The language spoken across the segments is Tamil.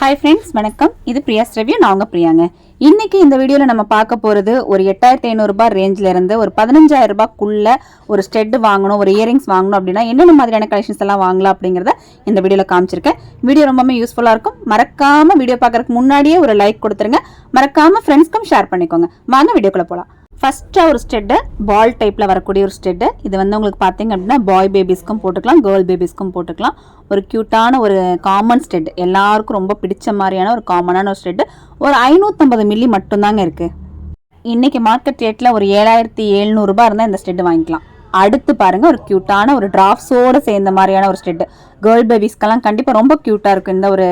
ஹாய் ஃப்ரெண்ட்ஸ் வணக்கம். இது பிரியாஸ் ரிவ்யூ நான் உங்கள் பிரியாங்க. இன்னைக்கு இந்த வீடியோவில் நம்ம பார்க்க போகிறது ஒரு எட்டாயிரத்தி ஐநூறுரூபா ரேஞ்சில் இருந்து ஒரு பதினஞ்சாயிரம் ரூபாய்க்குள்ள ஒரு ஸ்டெட்டு வாங்கணும் ஒரு இயரிங்ஸ் வாங்கணும் அப்படின்னா என்னென்ன மாதிரியான கலெக்ஷன்ஸ் எல்லாம் வாங்கலாம் அப்படிங்கிறத இந்த வீடியோவில் காமிச்சிருக்கேன். வீடியோ ரொம்பவே யூஸ்ஃபுல்லாக இருக்கும். மறக்காமல் வீடியோ பார்க்குறதுக்கு முன்னாடியே ஒரு லைக் கொடுத்துருங்க. மறக்காமல் ஃப்ரெண்ட்ஸ்க்கும் ஷேர் பண்ணிக்கோங்க. வாங்க வீடியோக்குள்ளே போகலாம் ஃபஸ்ட்டாக ஒரு ஸ்டெட்டு பால் டைப்பில் வரக்கூடிய ஒரு ஸ்டெட்டு இது வந்து உங்களுக்கு பார்த்தீங்க அப்படின்னா பாய் பேபிஸ்க்கும் போட்டுக்கலாம் கேர்ள் பேபிஸ்க்கும் போட்டுக்கலாம். ஒரு க்யூட்டான ஒரு காமன் ஸ்டெட் எல்லாருக்கும் ரொம்ப பிடிச்ச மாதிரியான ஒரு காமனான ஒரு ஸ்டெட்டு ஒரு ஐநூற்றம்பது மில்லி மட்டும்தாங்க இருக்குது இன்றைக்கி மார்க்கெட் ரேட்டில் ஒரு ஏழாயிரத்தி எழுநூறுபா இருந்தால் இந்த ஸ்டெட் வாங்கிக்கலாம். அடுத்து பாருங்கள் ஒரு க்யூட்டான ஒரு ட்ராப்ஸோடு சேர்ந்த மாதிரியான ஒரு ஸ்டெட்டு கேர்ள் பேபிஸ்க்கெல்லாம் கண்டிப்பாக ரொம்ப க்யூட்டாக இருக்கும் இந்த ஒரு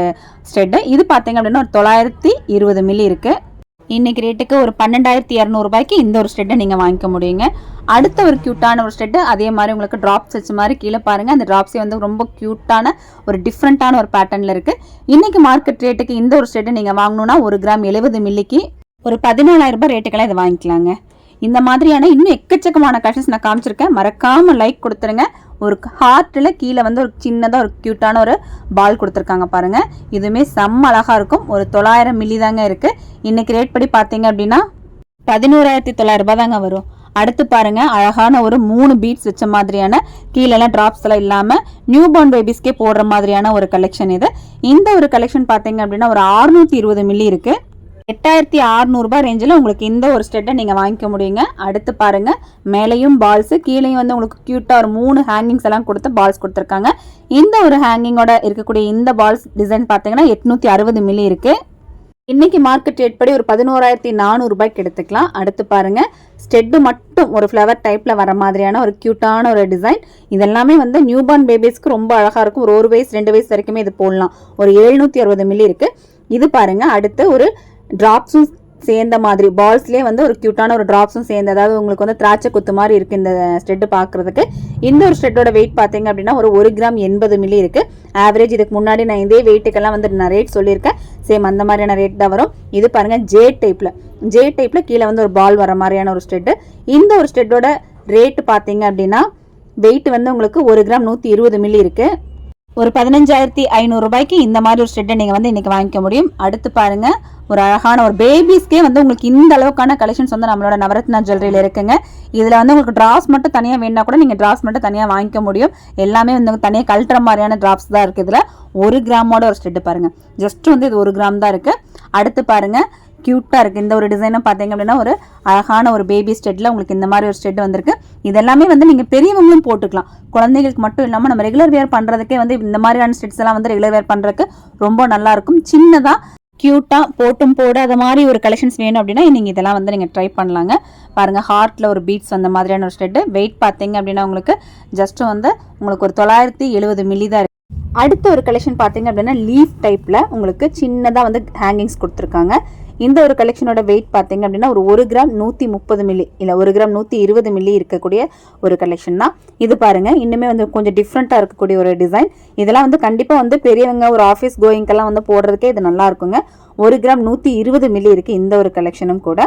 ஸ்டெட்டு இது பார்த்தீங்க அப்படின்னா ஒரு தொள்ளாயிரத்தி இருபது மில்லி இருக்குது இன்னைக்கு ரேட்டுக்கு ஒரு பன்னெண்டாயிரத்தி இரநூறுபாய்க்கு இந்த ஒரு ஸ்டெட்டை நீங்கள் வாங்கிக்க முடியுங்க. அடுத்த ஒரு க்யூட்டான ஒரு ஸ்டெட்டு அதே மாதிரி உங்களுக்கு ட்ராப்ஸ் வச்ச மாதிரி கீழே பாருங்கள் அந்த ட்ராப்ஸே வந்து ரொம்ப க்யூட்டான ஒரு டிஃப்ரெண்ட்டான ஒரு பேட்டர்னில் இருக்குது இன்னைக்கு மார்க்கெட் ரேட்டுக்கு இந்த ஒரு ஸ்டெட்டை நீங்கள் வாங்கணுன்னா ஒரு கிராம் எழுபது மில்லிக்கு ஒரு பதினாலாயிரம் ரூபாய் ரேட்டுக்கெல்லாம் இதை வாங்கிக்கலாங்க. இந்த மாதிரியான இன்னும் எக்கச்சக்கமான கலெக்ஷன்ஸ் நான் காமிச்சிருக்கேன். மறக்காமல் லைக் கொடுத்துருங்க. ஒரு ஹார்ட்டில் கீழே வந்து ஒரு சின்னதாக ஒரு க்யூட்டான ஒரு பால் கொடுத்துருக்காங்க பாருங்கள் இதுவுமே செம்ம அழகாக இருக்கும். ஒரு தொள்ளாயிரம் மில்லி தாங்க இருக்குது இன்றைக்கி ரேட் படி பார்த்தீங்க அப்படின்னா பதினோராயிரத்தி தொள்ளாயிரம் ரூபாய் தாங்க வரும். அடுத்து பாருங்க. அழகான ஒரு மூணு பீட்ஸ் வச்ச மாதிரியான கீழெல்லாம் ட்ராப்ஸ் எல்லாம் இல்லாமல் நியூ பார்ன் பேபிஸ்க்கே போடுற மாதிரியான ஒரு கலெக்ஷன் இது. இந்த ஒரு கலெக்ஷன் பார்த்தீங்க அப்படின்னா ஒரு அறுநூத்தி இருபது மில்லி இருக்குது எட்டாயிரத்தி அறநூறுபா ரேஞ்சில் உங்களுக்கு இந்த ஒரு ஸ்டெட்டை நீங்கள் வாங்கிக்க முடியுங்க. அடுத்து பாருங்கள் மேலேயும் பால்ஸு கீழேயும் வந்து உங்களுக்கு க்யூட்டாக ஒரு மூணு ஹேங்கிங்ஸ் எல்லாம் கொடுத்து பால்ஸ் கொடுத்துருக்காங்க. இந்த ஒரு ஹேங்கிங்கோட இருக்கக்கூடிய இந்த பால்ஸ் டிசைன் பார்த்தீங்கன்னா எட்நூற்றி அறுபது மில்லி இருக்குது இன்னைக்கு மார்க்கெட் ரேட் படி ஒரு பதினோராயிரத்தி நானூறு ரூபாய்க்கு எடுத்துக்கலாம். அடுத்து பாருங்க. ஸ்டெட்டு மட்டும் ஒரு ஃப்ளவர் டைப்ல வர மாதிரியான ஒரு கியூட்டான ஒரு டிசைன் இதெல்லாமே வந்து நியூபார்ன் பேபிஸ்க்கு ரொம்ப அழகா இருக்கும். ஒரு ஒரு வயசு ரெண்டு வயசு வரைக்குமே இது போடலாம். ஒரு எழுநூத்தி அறுபது மில்லி இருக்கு. இது பாருங்க. அடுத்து ஒரு ட்ராப்ஸும் சேர்ந்த மாதிரி பால்ஸ்லேயே வந்து ஒரு க்யூட்டான ஒரு ட்ராப்ஸும் சேர்ந்து அதாவது உங்களுக்கு வந்து திராட்சை குத்து மாதிரி இருக்குது இந்த ஸ்ட்ரெட்டு பார்க்குறதுக்கு. இந்த ஒரு ஸ்ட்ரெட்டோட வெயிட் பார்த்தீங்க அப்படின்னா ஒரு ஒரு கிராம் எண்பது மில்லி இருக்குது ஆவரேஜ் இதுக்கு முன்னாடி நான் இதே வெயிட்டுக்கெல்லாம் வந்து நான் ரேட் சொல்லியிருக்கேன். சேம் அந்த மாதிரியான ரேட் தான் வரும். இது பாருங்கள் ஜே டைப்பில் ஜே டைப்பில் கீழே வந்து ஒரு பால் வர மாதிரியான ஒரு ஸ்டெட்டு இந்த ஒரு ஸ்டெட்டோட ரேட்டு பார்த்தீங்க அப்படின்னா வெயிட் வந்து உங்களுக்கு ஒரு கிராம் நூற்றி இருபது மில்லி இருக்குது ஒரு பதினஞ்சாயிரத்தி ஐநூறு ரூபாய்க்கு இந்த மாதிரி ஒரு ஸ்டெட்டை நீங்கள் வந்து இன்றைக்கி வாங்கிக்க முடியும். அடுத்து பாருங்கள் ஒரு அழகான ஒரு பேபிஸ்க்கே வந்து உங்களுக்கு இந்த அளவுக்கான கலெக்ஷன்ஸ் வந்து நம்மளோட நவரத்னா ஜுவல்லரியில் இருக்குங்க. இதில் வந்து உங்களுக்கு ட்ராப்ஸ் மட்டும் தனியாக வேணா கூட நீங்கள் ட்ராப்ஸ் மட்டும் தனியாக வாங்கிக்க முடியும். எல்லாமே வந்து தனியாக கழட்டுற மாதிரியான ட்ராப்ஸ் தான் இருக்குது இதில். ஒரு கிராமோட ஒரு ஸ்டெட்டு பாருங்கள் ஜஸ்ட் வந்து இது ஒரு கிராம் தான் இருக்குது அடுத்து பாருங்கள் க்யூட்டாக இருக்குது இந்த ஒரு டிசைனும் பார்த்தீங்க அப்படின்னா ஒரு அழகான ஒரு பேபி ஸ்டெட்டில் உங்களுக்கு இந்த மாதிரி ஒரு ஸ்டெட் வந்திருக்கு. இதெல்லாமே வந்து நீங்கள் பெரியவங்களும் போட்டுக்கலாம். குழந்தைகளுக்கு மட்டும் இல்லாமல் நம்ம ரெகுலர் வேர் பண்ணுறதுக்கே வந்து இந்த மாதிரியான ஸ்டெட்ஸ் எல்லாம் வந்து ரெகுலர் வேர் பண்ணுறதுக்கு ரொம்ப நல்லாயிருக்கும் சின்னதாக க்யூட்டாக போட்டும் போடாத மாதிரி ஒரு கலெக்ஷன்ஸ் வேணும் அப்படின்னா நீங்கள் இதெல்லாம் வந்து நீங்கள் ட்ரை பண்ணலாங்க. பாருங்கள் ஹார்ட்டில் ஒரு பீட்ஸ் அந்த மாதிரியான ஒரு ஸ்டெட்டு வெயிட் பார்த்தீங்க அப்படின்னா உங்களுக்கு ஜஸ்ட் வந்து உங்களுக்கு ஒரு தொள்ளாயிரத்தி எழுபது மில்லி தான் இருக்குது அடுத்த ஒரு கலெக்ஷன் பார்த்தீங்க அப்படின்னா லீஃப் டைப்பில் உங்களுக்கு சின்னதாக வந்து ஹேங்கிங்ஸ் கொடுத்துருக்காங்க. இந்த ஒரு கலெக்ஷனோட வெயிட் பார்த்தீங்க அப்படின்னா ஒரு ஒரு கிராம் நூற்றி முப்பது மில்லி இல்லை ஒரு கிராம் நூற்றி இருபது மில்லி இருக்கக்கூடிய ஒரு கலெக்ஷன் தான். இது பாருங்கள் இன்னுமே வந்து கொஞ்சம் டிஃப்ரெண்ட்டாக இருக்கக்கூடிய ஒரு டிசைன் இதெல்லாம் வந்து கண்டிப்பாக வந்து பெரியவங்க ஒரு ஆஃபீஸ் கோயிங்கெல்லாம் வந்து போடுறதுக்கே இது நல்லா இருக்குங்க. ஒரு கிராம் நூற்றி இருபது மில்லி இருக்குது இந்த ஒரு கலெக்ஷனும் கூட.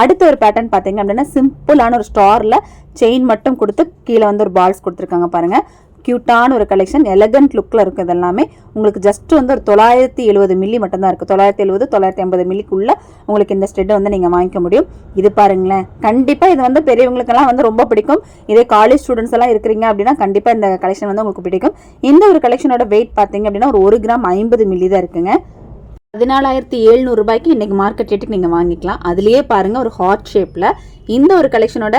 அடுத்த ஒரு பேட்டர்ன் பார்த்தீங்க அப்படின்னா சிம்பிளான ஒரு ஸ்டாரில் செயின் மட்டும் கொடுத்து கீழே வந்து ஒரு பால்ஸ் கொடுத்துருக்காங்க பாருங்கள் க்யூட்டான ஒரு கலெக்ஷன் எலகண்ட் லுக்கில் இருக்குது எல்லாமே உங்களுக்கு ஜஸ்ட் வந்து ஒரு தொள்ளாயிரத்தி எழுபது மில்லி மட்டும்தான் இருக்குது தொள்ளாயிரத்தி எழுபது தொள்ளாயிரத்தி ஐம்பது மில்லிக்குள்ளே உங்களுக்கு இந்த ஸ்டெட்டை வந்து நீங்கள் வாங்கிக்க முடியும். இது பாருங்களேன். கண்டிப்பாக இது வந்து பெரியவங்களுக்கெல்லாம் வந்து ரொம்ப பிடிக்கும். இதே காலேஜ் ஸ்டூடெண்ட்ஸ் எல்லாம் இருக்கிறீங்க அப்படின்னா கண்டிப்பாக இந்த கலெக்ஷன் வந்து உங்களுக்கு பிடிக்கும். இந்த ஒரு கலெக்ஷனோட வெயிட் பார்த்தீங்க அப்படின்னா ஒரு ஒரு கிராம் ஐம்பது மில்லி தான் இருக்குங்க. பதினாலாயிரத்தி எழுநூறு ரூபாய்க்கு இன்னைக்கு மார்க்கெட் ரேட்டுக்கு நீங்கள் வாங்கிக்கலாம். அதுலேயே பாருங்கள் ஒரு ஹார்ட் ஷேப்பில் இந்த ஒரு கலெக்ஷனோட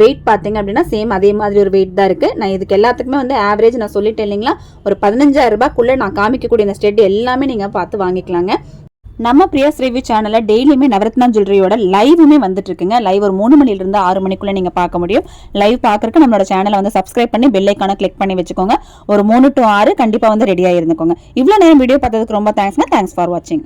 வெயிட் பார்த்தீங்க அப்படின்னா சேம் அதே மாதிரி ஒரு வெயிட் தான் இருக்குது நான் இதுக்கு எல்லாத்துக்குமே வந்து ஆவரேஜ் நான் சொல்லிட்டேன் இல்லைங்களா? ஒரு பதினஞ்சாயிரம் ரூபாய்க்குள்ளே நான் காமிக்கக்கூடிய இந்த ஸ்டெட் எல்லாமே நீங்கள் பார்த்து வாங்கிக்கலாங்க. நம்ம பிரியாஸ் ரிவ்யூ சேனலில் டெய்லியுமே நவரத்னா ஜுவல்லரியோட லைவுமே வந்துட்டு இருக்குங்க லைவ் ஒரு மூணு மணிலிருந்து ஆறு மணிக்குள்ளே நீங்கள் பார்க்க முடியும். லைவ் பார்க்கறக்கு நம்மளோட சேனலை வந்து சப்ஸ்கிரைப் பண்ணி பெல்லைக்கான கிளிக் பண்ணி வச்சுக்கோங்க. ஒரு மூணு டு ஆறு கண்டிப்பாக வந்து ரெடியாக இருந்துக்கோங்க இவ்வளோ நேரம் வீடியோ பார்த்ததுக்கு ரொம்ப தேங்க்ஸ்ங்க தேங்க்ஸ் ஃபார் வாட்சிங்